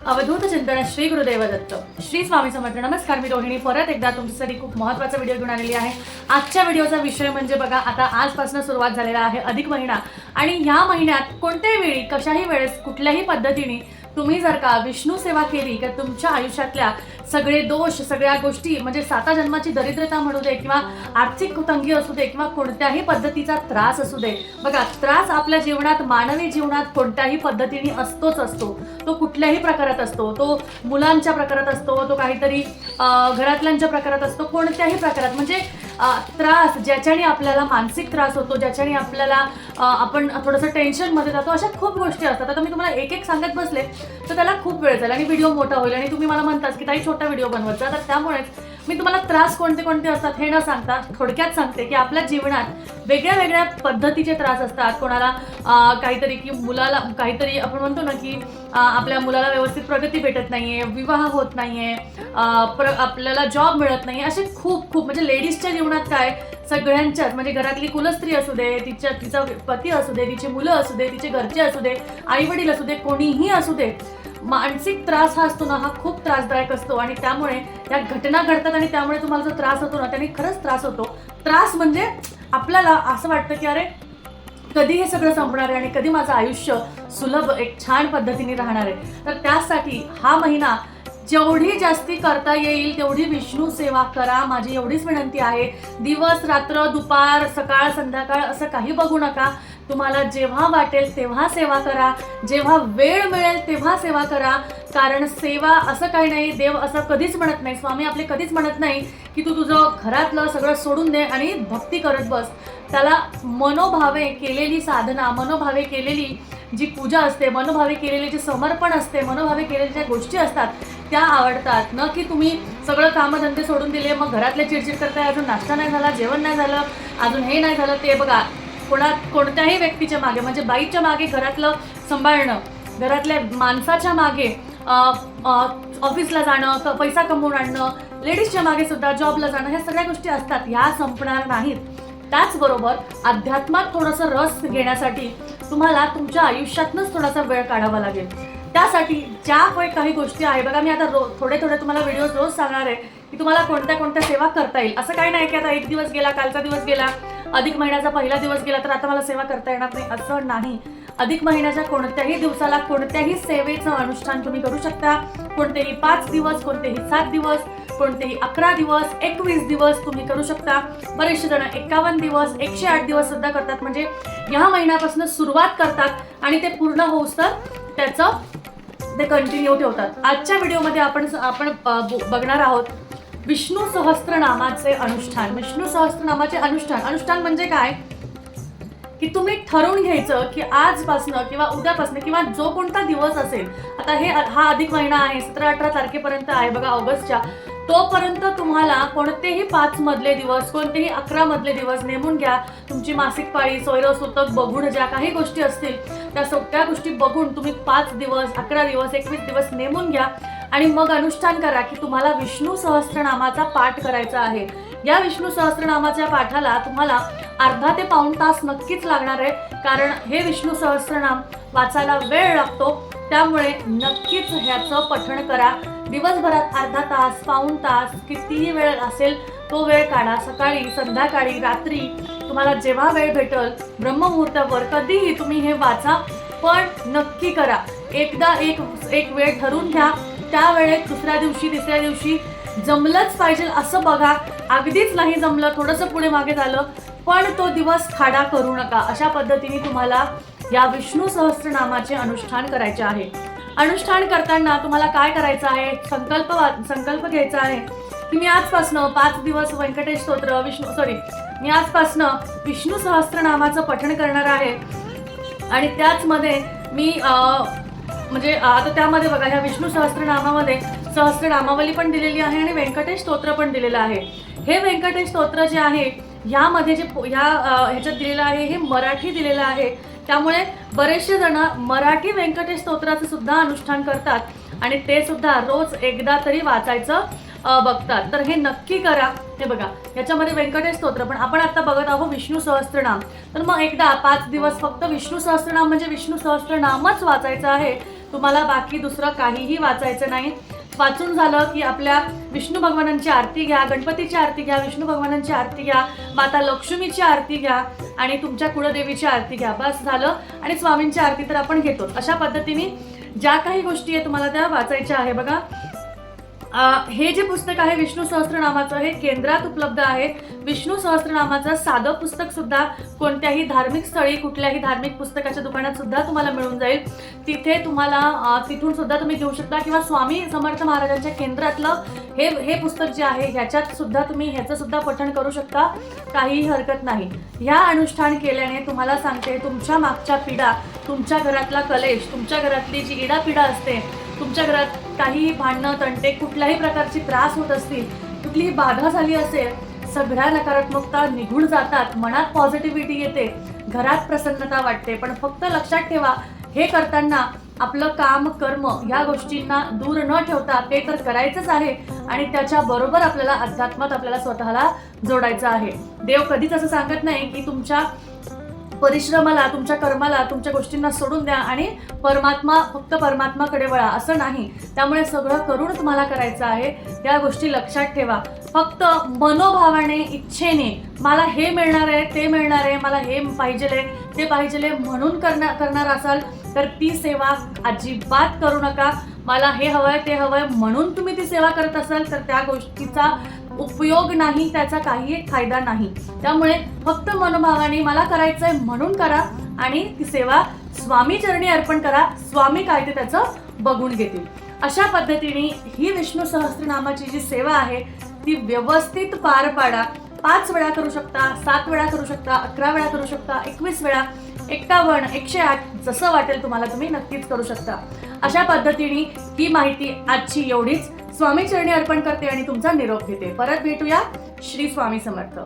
अवधूत चिंतन श्री गुरुदेव दत्त. श्री स्वामी समर्थ नमस्कार मी रोहिणी. परत एकदा तुमच्यासाठी खूप महत्त्वाचा व्हिडिओ घेऊन आलेली आहे. आजच्या व्हिडिओचा विषय म्हणजे बघा आता आजपासून सुरुवात झालेला आहे अधिक महिना. आणि ह्या महिन्यात कोणत्याही वेळी कशाही वेळेस कुठल्याही पद्धतीने तुम्ही जर का विष्णू सेवा केली तर तुमच्या आयुष्यातल्या सगळे दोष सगळ्या गोष्टी म्हणजे साता जन्माची दरिद्रता म्हणू दे किंवा आर्थिक तंगी असू दे किंवा कोणत्याही पद्धतीचा त्रास असू दे बघा त्रास आपल्या जीवनात मानवी जीवनात कोणत्याही पद्धतीने असतोच असतो. तो कुठल्याही प्रकारात असतो. तो मुलांच्या प्रकारात असतो तो काहीतरी घरातल्यांच्या प्रकारात असतो कोणत्याही प्रकारात. म्हणजे त्रास ज्याच्याने आपल्याला मानसिक त्रास होतो ज्याच्याने आपल्याला आपण थोडंसं टेन्शनमध्ये जातो अशा खूप गोष्टी असतात. आता मी तुम्हाला एक एक सांगत बसले तर त्याला खूप वेळ जाईल आणि व्हिडिओ मोठा होईल. आणि तुम्ही मला म्हणतात की ताई छोटा व्हिडिओ बनवत जा तर त्यामुळेच मी तुम्हाला त्रास कोणते कोणते असतात हे न सांगता थोडक्यात सांगते की आपल्या जीवनात वेगळ्या वेगळ्या पद्धतीचे त्रास असतात. कोणाला काहीतरी की मुलाला काहीतरी आपण म्हणतो ना की आपल्या मुलाला व्यवस्थित प्रगती भेटत नाहीये विवाह होत नाहीये आहे प्र आपल्याला जॉब मिळत नाही असे खूप खूप म्हणजे लेडीजच्या जीवनात काय सगळ्यांच्याच म्हणजे घरातली कुलस्त्री असू दे तिच्या तिचा पती असू दे तिची मुलं असू दे तिचे घरचे असू दे आई वडील असू दे कोणीही असू दे मानसिक त्रास हा असतो ना हा खूप त्रासदायक असतो आणि त्यामुळे या घटना घडतात आणि त्यामुळे तुम्हाला जो त्रास होतो ना त्याने खरंच त्रास होतो. त्रास म्हणजे आपल्याला असं वाटतं की अरे कधी हे सगळं संपणार आहे आणि कधी माझं आयुष्य सुलभ एक छान पद्धतीने राहणार आहे. तर त्यासाठी हा महिना जेवढी जास्ती करता येईल तेवढी विष्णू सेवा करा. माझी एवढीच विनंती आहे. दिवस रात्र दुपार सकाळ संध्याकाळ असं काही बघू नका. तुम्हाला जेव्हा वाटेल तेव्हा सेवा करा. जेव्हा वेळ मिळेल तेव्हा सेवा करा. कारण सेवा असं काही नाही देव असं कधीच म्हणत नाही. स्वामी आपले कधीच म्हणत नाही की तू तुझं घरातलं सगळं सोडून दे आणि भक्ती करत बस. त्याला मनोभावे केलेली साधना मनोभावे केलेली जी पूजा असते मनोभावे केलेले जे समर्पण असते मनोभावे केलेल्या ज्या गोष्टी असतात त्या आवडतात. न की तुम्ही सगळं कामधंदे सोडून दिले मग घरातले चिडचिड करताय अजून नाश्ता नाही झाला जेवण नाही झालं अजून हे नाही झालं ते बघा. कोणा कोणत्याही व्यक्तीच्या मागे म्हणजे बाईच्या मागे घरातलं सांभाळणं घरातल्या माणसाच्या मागे ऑफिसला जाणं क- पैसा कमवून आणणं लेडीजच्या मागे सुद्धा जॉबला जाणं ह्या सगळ्या गोष्टी असतात. ह्या संपणार नाहीत. त्याचबरोबर अध्यात्मात थोडंसं रस घेण्यासाठी तुम्हाला तुमच्या आयुष्यातनंच थोडासा वेळ काढावा लागेल. त्यासाठी ज्या काही काही गोष्टी आहे बघा मी आता रो थोडे थोडे तुम्हाला व्हिडिओज रोज सांगणार आहे की तुम्हाला कोणत्या कोणत्या सेवा करता येईल. असं काही नाही की आता एक दिवस गेला कालचा दिवस गेला अधिक महिन्याचा पहिला दिवस गेला तर आता मला सेवा करता येणार नाही असं नाही. अधिक महिन्याच्या कोणत्याही दिवसाला कोणत्याही सेवेचं अनुष्ठान तुम्ही करू शकता. कोणतेही पाच दिवस कोणतेही सात दिवस कोणतेही अकरा दिवस एकवीस दिवस तुम्ही करू शकता. बरेचसे जण एकावन्न दिवस एकशे आठ दिवस सुद्धा करतात. म्हणजे ह्या महिन्यापासून सुरुवात करतात आणि ते पूर्ण होऊस तर त्याचं ते कंटिन्यू ठेवतात. आजच्या व्हिडिओमध्ये आपण आपण बघणार आहोत विष्णू सहस्त्रनामाचे अनुष्ठान. विष्णू सहस्त्रनामाचे अनुष्ठान. अनुष्ठान म्हणजे काय? की तुम्ही ठरवून घ्यायचं की आजपासनं किंवा उद्यापासनं किंवा जो कोणता दिवस असेल. आता हे हा अधिक महिना आहे सतरा अठरा तारखेपर्यंत आहे बघा ऑगस्टच्या. तोपर्यंत तुम्हाला कोणतेही पाच मधले दिवस कोणतेही अकरा मधले दिवस नेमून घ्या. तुमची मासिक पाळी सोयरं सुतक बघून ज्या काही गोष्टी असतील त्या सगळ्या गोष्टी बघून तुम्ही पाच दिवस अकरा दिवस एकवीस दिवस नेमून घ्या. आणि मग अनुष्ठान करा की तुम्हाला विष्णू सहस्त्रनामाचा पाठ करायचा आहे. या विष्णू सहस्त्रनामाच्या पाठाला तुम्हाला अर्धा ते पाऊण तास नक्कीच लागणार आहे कारण हे विष्णू सहस्त्रनाम वाचायला वेळ लागतो. त्यामुळे नक्कीच ह्याचं पठण करा. दिवसभरात अर्धा तास पाऊण तास कितीही वेळ असेल तो वेळ काढा. सकाळी संध्याकाळी रात्री तुम्हाला जेव्हा वेळ भेटल ब्रह्ममुहूर्तावर कधीही तुम्ही हे वाचा. पण नक्की करा. एकदा एक एक वेळ ठरून घ्या. त्यावेळेस दुसऱ्या दिवशी तिसऱ्या दिवशी जमलंच पाहिजे असं बघा. अगदीच नाही जमलं थोडंसं पुढे मागे झालं पण तो दिवस खाडा करू नका. अशा पद्धतीने तुम्हाला या विष्णू सहस्रनामाचे अनुष्ठान करायचे आहे. अनुष्ठान करताना तुम्हाला काय करायचं आहे? संकल्प वा- संकल्प घ्यायचा आहे. की मी आजपासनं पाच दिवस व्यंकटेश स्तोत्र विष्णू सॉरी मी आजपासनं विष्णू सहस्रनामाचं पठण करणार आहे. आणि त्याचमध्ये मी म्हणजे आता त्यामध्ये बघा ह्या विष्णू सहस्त्रनामामध्ये सहस्त्रनामावली पण दिलेली आहे आणि व्यंकटेश स्तोत्र पण दिलेलं आहे. हे व्यंकटेश स्तोत्र जे आहे ह्यामध्ये जे ह्या ह्याच्यात दिलेलं आहे हे मराठी दिलेलं आहे. त्यामुळे बरेचसे जण मराठी व्यंकटेश स्तोत्राचं सुद्धा अनुष्ठान करतात आणि ते सुद्धा रोज एकदा तरी वाचायचं बघतात. तर हे नक्की करा. हे बघा याच्यामध्ये व्यंकटेश स्तोत्र पण आपण आता बघत आहोत विष्णू सहस्त्रनाम तर मग एकदा पाच दिवस फक्त विष्णू सहस्त्रनाम म्हणजे विष्णू सहस्त्रनामच वाचायचं आहे. तुम्हाला बाकी दुसरं काहीही वाचायचं नाही. वाचून झालं की आपल्या विष्णू भगवानांची आरती घ्या गणपतीची आरती घ्या विष्णू भगवानांची आरती घ्या माता लक्ष्मीची आरती घ्या आणि तुमच्या कुळदेवीची आरती घ्या. बस झालं आणि स्वामींची आरती तर आपण घेतो अशा पद्धतीने ज्या काही गोष्टी आहे तुम्हाला त्या वाचायच्या आहे बघा. हे जे पुस्तक आहे विष्णू सहस्त्रनामाचं हे केंद्रात उपलब्ध आहे. विष्णू सहस्त्रनामाचं साधं पुस्तक सुद्धा कोणत्याही धार्मिक स्थळी कुठल्याही धार्मिक पुस्तकाच्या दुकानात सुद्धा तुम्हाला मिळून जाईल. तिथे तुम्हाला तिथून सुद्धा तुम्ही घेऊ शकता किंवा स्वामी समर्थ महाराजांच्या केंद्रातलं हे हे पुस्तक जे आहे ह्याच्यात सुद्धा तुम्ही ह्याचं सुद्धा पठण करू शकता. काहीही हरकत नाही. ह्या अनुष्ठान केल्याने तुम्हाला सांगते तुमच्या मागच्या पिढा तुमच्या घरातला कलेश तुमच्या घरातली जी इडापिडा असते तुमच्या घरात काहीही भांडणं तंटे कुठल्याही प्रकारची त्रास होत असतील कुठलीही बाधा झाली असेल सगळ्या नकारात्मकता निघून जातात मनात पॉझिटिव्हिटी येते घरात प्रसन्नता वाटते. पण फक्त लक्षात ठेवा हे करताना आपलं काम कर्म या गोष्टींना दूर न ठेवता ते तर करायचंच आहे आणि त्याच्या बरोबर आपल्याला अध्यात्मात आपल्याला स्वतःला जोडायचं आहे. देव कधीच असं सांगत नाही की तुमच्या परिश्रमाला तुमच्या कर्माला तुमच्या गोष्टींना सोडून द्या आणि परमात्मा फक्त परमात्माकडे वळा असं नाही. त्यामुळे सगळं करून तुम्हाला करायचं आहे. या गोष्टी लक्षात ठेवा. फक्त मनोभावाने इच्छेने मला हे मिळणार आहे ते मिळणार आहे मला हे पाहिजे ते पाहिजे म्हणून करणार करणार असाल तर ती सेवा अजिबात करू नका. मला हे हवंय ते हवंय म्हणून तुम्ही ती सेवा करत असाल तर त्या गोष्टीचा उपयोग नाही त्याचा काही एक फायदा नाही. त्यामुळे फक्त मनोभावाने मला करायचंय म्हणून करा आणि ती सेवा स्वामी चरणी अर्पण करा. स्वामी काय ते त्याचं बघून घेतील. अशा पद्धतीने ही विष्णू सहस्त्रनामाची जी सेवा आहे ती व्यवस्थित पार पाडा. पाच वेळा करू शकता सात वेळा करू शकता अकरा वेळा करू शकता एकवीस वेळा एक्कावन्न एकशे आठ जसं वाटेल तुम्हाला तुम्ही नक्कीच करू शकता. अशा पद्धतीने ही माहिती आजची एवढीच. स्वामी चरणी अर्पण करते आणि तुमचा निरोप घेते. परत भेटूया श्री स्वामी समर्थ.